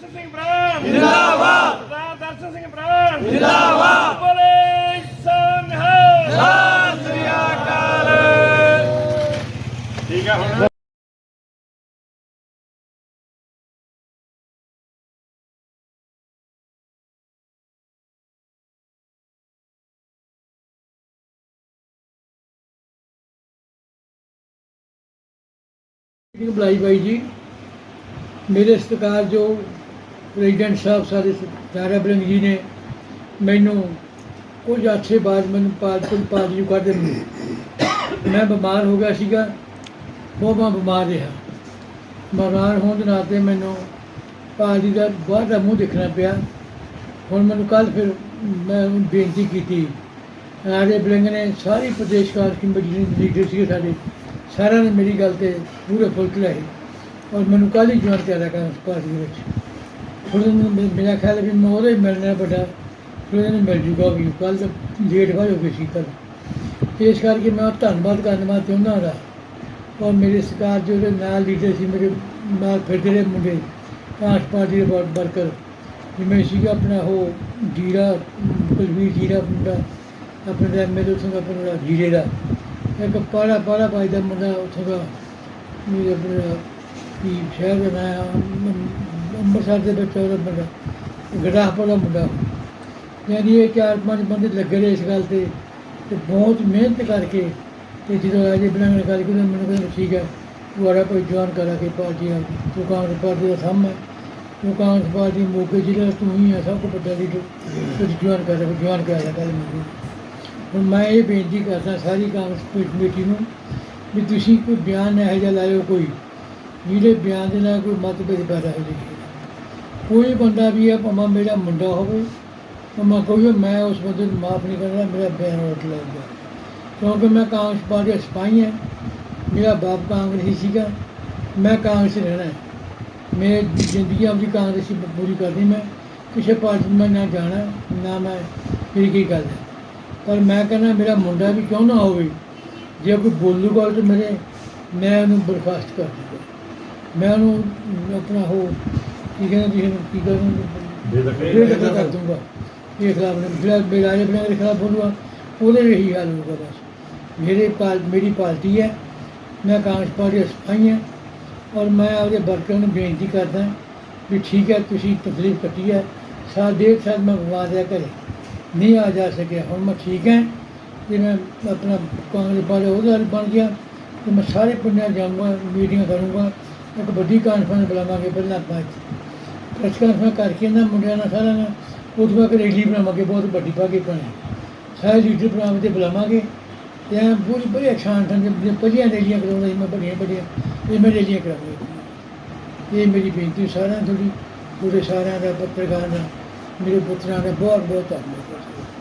ਦਰਸ਼ਨ ਸਿੰਘ ਬਰਾੜ ਜਿੰਦਾਬਾਦ। ਸਰਦਾਰ ਦਰਸ਼ਨ ਸਿੰਘ ਬਰਾੜ ਜਿੰਦਾਬਾਦ। ਬੋਲੇ ਸੰਘ ਸਤਿ ਸ੍ਰੀ ਅਕਾਲ। ਠੀਕ ਆ ਹੁਣ। ਬੁਲਾਈ ਬਾਈ ਜੀ ਮੇਰੇ ਸਤਿਕਾਰ ਜੋ ਪ੍ਰੈਜ਼ੀਡੈਂਟ ਸਾਹਿਬ ਸਾਡੇ ਚਾਰਾ ਬਲੰਗ ਜੀ ਨੇ ਮੈਨੂੰ ਕੁਝ ਅੱਛੇ ਬਾਅਦ ਮੈਨੂੰ ਪਾਲਤੂ ਪਾਲਤੂ ਨੂੰ ਕੱਢ ਦਿੱਤੇ ਮੈਂ ਬਿਮਾਰ ਹੋ ਗਿਆ ਸੀਗਾ ਬਹੁਤ ਮੈਂ ਬਿਮਾਰ ਰਿਹਾ। ਬਿਮਾਰ ਹੋਣ ਦੇ ਨਾਤੇ ਮੈਨੂੰ ਪਾਲਜੀ ਦਾ ਬਾਹਰ ਦਾ ਮੂੰਹ ਦੇਖਣਾ ਪਿਆ। ਹੁਣ ਮੈਨੂੰ ਕੱਲ ਫਿਰ ਮੈਂ ਬੇਨਤੀ ਕੀਤੀ। ਆਰੇ ਬਲਿੰਗ ਨੇ, ਸਾਰੀ ਪ੍ਰਦੇਸ਼ ਕਾਲ ਕਮੇਟੀ ਲੀਡਰ ਸੀਗੇ ਸਾਡੇ, ਸਾਰਿਆਂ ਨੇ ਮੇਰੀ ਗੱਲ ਤੇ ਪੂਰੇ ਫੁਲਕ ਲਏ ਔਰ ਮੈਨੂੰ ਕੱਲ੍ਹ ਹੀ ਜੁਆਇਨ ਕਰਿਆ ਕਰ ਉਸ ਪਾਰਟੀ ਦੇ ਵਿੱਚ। ਥੋੜ੍ਹੇ ਦਿਨ ਮੇਰਾ ਖਿਆਲ ਹੈ ਵੀ ਮੈਂ ਉਹਦੇ ਮਿਲਣਾ ਵੱਡਾ ਥੋੜ੍ਹੇ ਨੂੰ ਮਿਲ ਜੂਗਾ ਵੀ ਕੱਲ ਤਾਂ ਲੇਟ ਹੋ ਗਈ ਸੀ ਕੱਲ ਇਸ ਕਰਕੇ ਮੈਂ ਧੰਨਵਾਦ ਕਰਨਾ ਚਾਹੁੰਦਾ ਹਾਂ ਔਰ ਮੇਰੇ ਸਰਕਾਰ ਜੋ ਉਹਦੇ ਨਾਲ ਲੀਡਰ ਸੀ, ਮੇਰੇ ਨਾਲ ਫਿਰਦੇ ਰਹੇ ਮੁੰਡੇ ਕਾਂਗਰਸ ਪਾਰਟੀ ਦੇ ਵਰ- ਵਰਕਰ। ਜਿਵੇਂ ਸੀਗਾ ਆਪਣਾ ਉਹ ਜੀਰਾ ਕੁਲਵੀਰ ਜੀਰਾ ਮੁੰਡਾ, ਆਪਣੇ ਦਾ ਐਮਐਲਏ ਸਿੰਘ ਆਪਣਾ ਜੀਰੇ ਦਾ। ਇੱਕ ਪਾੜਾ ਪਾੜਾ ਭਾਈ ਦਾ ਮੁੰਡਾ ਉੱਥੋਂ ਦਾ ਮੇਰੇ ਆਪਣਾ ਕੀ ਸ਼ਹਿਰ ਦਾ ਨਾਂ ਅੰਮ- ਅੰਮ੍ਰਿਤਸਰ ਦੇ ਵਿੱਚ ਉਹਦਾ ਮੁੰਡਾ ਗੜਾਹਪੁਰ ਦਾ ਮੁੰਡਾ। ਯਾਨੀ ਇਹ ਚਾਰ ਪੰਜ ਬੰਦੇ ਲੱਗੇ ਰਹੇ ਇਸ ਗੱਲ ਤੇ ਤੇ ਬਹੁਤ ਮਿਹਨਤ ਕਰਕੇ ਤੇ ਜਦੋਂ ਅਜੇ ਬਣਾਉਣ ਗੱਲ ਕੀਤੀ, ਮੈਨੂੰ ਕਹਿੰਦੇ ਠੀਕ ਹੈ, ਤੂੰ ਆੜਾ ਕੋਈ ਜਵਾਨ ਕਰਾ ਕੇ ਪਾਰਟੀ ਆ ਤੂੰ ਕਾਂਗਰਸ ਪਾਰਟੀ ਦਾ ਸਾਹਮਣੇ ਤੂੰ ਕਾਂਗਰਸ ਪਾਰਟੀ ਮੋਗੇ ਜ਼ਿਲ੍ਹੇ ਦਾ ਤੂੰ ਹੀ ਹੈ, ਸਭ ਤੋਂ ਵੱਡਾ ਲੀਡਰ ਤੂੰ ਜਵਾਨ ਕਰ ਜਵਾਨ ਕਰਾ ਗੱਲ ਮੈਨੂੰ। ਹੁਣ ਮੈਂ ਇਹ ਬੇਨਤੀ ਕਰਦਾ ਸਾਰੀ ਕਾਂਗਰਸ ਕਮੇਟੀ ਨੂੰ ਵੀ ਤੁਸੀਂ ਕੋਈ ਬਿਆਨ ਇਹੋ ਜਿਹਾ ਲਾਇਓ ਕੋਈ, ਜਿਹੜੇ ਬਿਆਨ ਦੇ ਨਾਲ ਕੋਈ ਮਤਭੇਦ ਪੈਦਾ ਹੋ ਜਾਵੇ। ਕੋਈ ਬੰਦਾ ਵੀ ਹੈ ਭਾਵੇਂ ਮੇਰਾ ਮੁੰਡਾ ਹੋਵੇ ਭਾਵੇਂ ਕੋਈ ਹੋਵੇ, ਮੈਂ ਉਸ ਬੰਦੇ ਨੂੰ ਮਾਫ ਨਹੀਂ ਕਰਦਾ ਮੇਰਾ ਬਿਆਨ ਰੋਟ ਲਾਊਗਾ ਕਿਉਂਕਿ ਮੈਂ ਕਾਂਗਰਸ ਪਾਰਟੀ ਦਾ ਸਿਪਾਹੀ ਹਾਂ ਮੇਰਾ ਬਾਪ ਕਾਂਗਰਸੀ ਸੀਗਾ ਮੈਂ ਕਾਂਗਰਸ 'ਚ ਰਹਿਣਾ ਹੈ। ਮੈਂ ਜ਼ਿੰਦਗੀ ਆਪਦੀ ਕਾਂਗਰਸੀ ਪ- ਪੂਰੀ ਕਰਨੀ ਮੈਂ ਕਿਸੇ ਪਾਰਟੀ ਨੂੰ ਮੈਂ ਨਾ ਜਾਣਾ ਨਾ ਮੈਂ ਮੇਰੀ ਕੀ ਗੱਲ ਹੈ। ਪਰ ਮੈਂ ਕਹਿੰਦਾ ਮੇਰਾ ਮੁੰਡਾ ਵੀ ਕਿਉਂ ਨਾ ਹੋਵੇ? ਜੇ ਕੋਈ ਬੋਲੂਗਾ ਤਾਂ ਮੇਰੇ ਮੈਂ ਉਹਨੂੰ ਬਰਖਾਸਤ ਕਰ ਦੂੰਗਾ। ਮੈਂ ਉਹਨੂੰ ਆਪਣਾ ਉਹ ਕੀ ਕਹਿੰਦੇ ਜੀ ਇਹਨੂੰ ਕੀ ਕਰੂੰਗਾ ਬੇਦਖਲ ਕਰ ਦੂੰਗਾ ਇਹ ਖਿਲਾਫ ਨੇ ਜਿਹੜਾ ਮੇਰਾ ਇਹ ਬਣਾ ਖਿਲਾਫ ਬੋਲੂਗਾ ਉਹਦੇ ਲਈ ਹੀ ਹਾਲ ਹੋਊਗਾ ਬਸ ਮੇਰੇ ਪਾਲ ਮੇਰੀ ਪਾਰਟੀ ਹੈ ਮੈਂ ਕਾਂਗਰਸ ਪਾਰਟੀ ਦਾ ਸਿਪਾਹੀ ਹਾਂ ਔਰ ਮੈਂ ਆਪਦੇ ਵਰਕਰਾਂ ਨੂੰ ਬੇਨਤੀ ਕਰਦਾ ਵੀ ਠੀਕ ਹੈ ਤੁਸੀਂ ਤਕਲੀਫ ਕੱਟੀ ਹੈ ਸਾਲ ਡੇਢ ਸਾਲ ਮੈਂ ਬਿਮਾਰ ਰਿਹਾ ਘਰੇ ਨਹੀਂ ਆ ਜਾ ਸਕਿਆ ਹੁਣ ਮੈਂ ਠੀਕ ਹੈ ਤੇ ਮੈਂ ਆਪਣਾ ਕਾਂਗਰਸ ਪਾਰਟੀ ਦਾ ਉਹਦਾ ਬਣ ਗਿਆ ਤੇ ਮੈਂ ਸਾਰੇ ਪਿੰਡਾਂ ਜਾਊਂਗਾ ਮੀਟਿੰਗ ਕਰੂੰਗਾ ਇੱਕ ਵੱਡੀ ਕਾਨਫਰੰਸ ਬੁਲਾਵਾਂਗੇ ਪਹਿਲਾਂ ਆਪਾਂ ਇੱਥੇ ਪ੍ਰੈਸ ਕਰਕੇ ਨਾ ਮੁੰਡਿਆਂ ਨਾਲ ਸਾਰਿਆਂ ਨਾਲ ਉਸ ਵਕਤ ਰੈਲੀ ਬਣਾਵਾਂਗੇ, ਬਹੁਤ ਵੱਡੀ ਭਾਗੀ ਪਾਣੀ ਸਾਰੇ ਲੀਡਰ ਪ੍ਰੋਗਰਾਮ ਤੇ ਬੁਲਾਵਾਂਗੇ, ਤੇ ਐਂ ਪੂਰੀ ਬੜੀ ਸ਼ਾਨ ਠੰਡ ਦੇ ਪਹਿਲੀਆਂ ਰੈਲੀਆਂ ਕਰਾਉਂਦਾ ਸੀ ਮੈਂ ਵੱਡੀਆਂ ਵੱਡੀਆਂ ਇਹ ਮੈਂ ਰੈਲੀਆਂ ਕਰਾਉਂਗਾ ਇਹ ਮੇਰੀ ਬੇਨਤੀ ਸਾਰਿਆਂ ਤੁਹਾਡੀ ਪੂਰੇ ਸਾਰਿਆਂ ਦਾ, ਪੱਤਰਕਾਰ ਦਾ, ਮੇਰੇ ਪੁੱਤਰਾਂ ਦਾ ਬਹੁਤ ਬਹੁਤ ਧੰਨਵਾਦ।